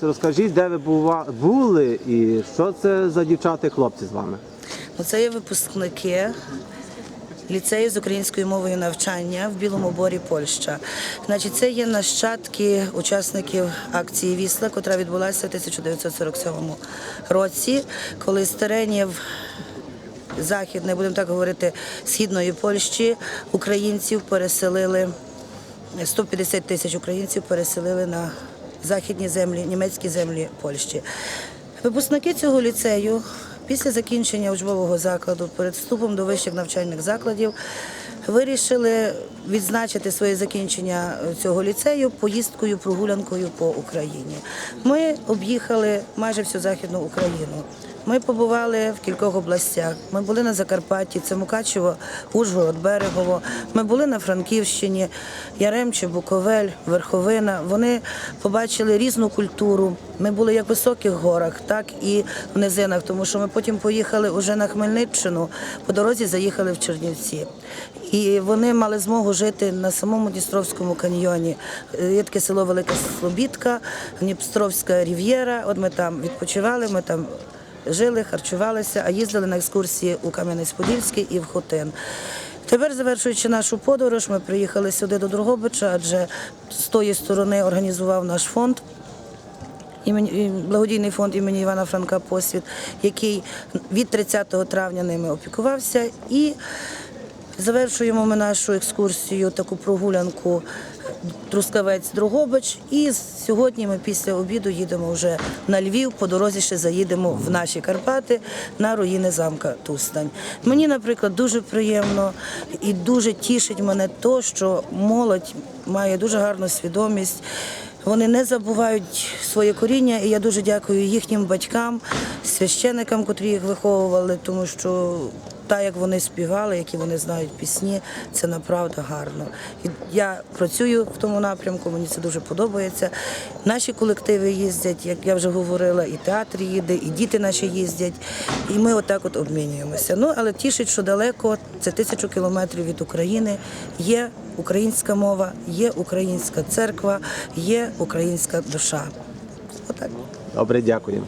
Розкажіть, де ви були і що це за дівчата і хлопці з вами? Ну, Це є випускники ліцею з українською мовою навчання в Білому Борі, Польща. Значить, це є нащадки учасників акції Вісла, яка відбулася в 1947 році, коли з теренів західної, будемо так говорити, східної Польщі українців переселили 150 тисяч українців переселили на західні землі, німецькі землі Польщі. Випускники цього ліцею після закінчення учбового закладу перед вступом до вищих навчальних закладів вирішили відзначити своє закінчення цього ліцею поїздкою, прогулянкою по Україні. Ми об'їхали майже всю західну Україну. Ми побували в кількох областях. Ми були на Закарпатті, це Мукачево, Ужгород, Берегово. Ми були на Франківщині, Яремче, Буковель, Верховина. Вони побачили різну культуру. Ми були як в високих горах, так і в низинах, тому що ми потім поїхали уже на Хмельниччину, по дорозі заїхали в Чернівці. І вони мали змогу жити на самому Дністровському каньйоні. Є таке село Велика Слобідка, Дністровська рів'єра. От ми там відпочивали, ми там жили, харчувалися, а їздили на екскурсії у Кам'янець-Подільський і в Хотин. Тепер, завершуючи нашу подорож, ми приїхали сюди до Другобича, адже з тої сторони організував наш фонд. Імені благодійний фонд імені Івана Франка Посвіт, який від 30 травня ними опікувався. І завершуємо ми нашу екскурсію, таку прогулянку Трускавець Дрогобич. І сьогодні ми після обіду їдемо вже на Львів. По дорозі ще заїдемо в наші Карпати на руїни замка Тустань. Мені, наприклад, дуже приємно і дуже тішить мене то, що молодь має дуже гарну свідомість. Вони не забувають своє коріння, і я дуже дякую їхнім батькам, священикам, котрі їх виховували, тому що так, як вони співали, які вони знають пісні, це направду гарно. І я працюю в тому напрямку, мені це дуже подобається. Наші колективи їздять, як я вже говорила, і театр їде, і діти наші їздять. І ми отак от обмінюємося. Ну, але тішить, що далеко, це тисячу кілометрів від України, є українська мова, є українська церква, є українська душа. Отак. Добре, дякую.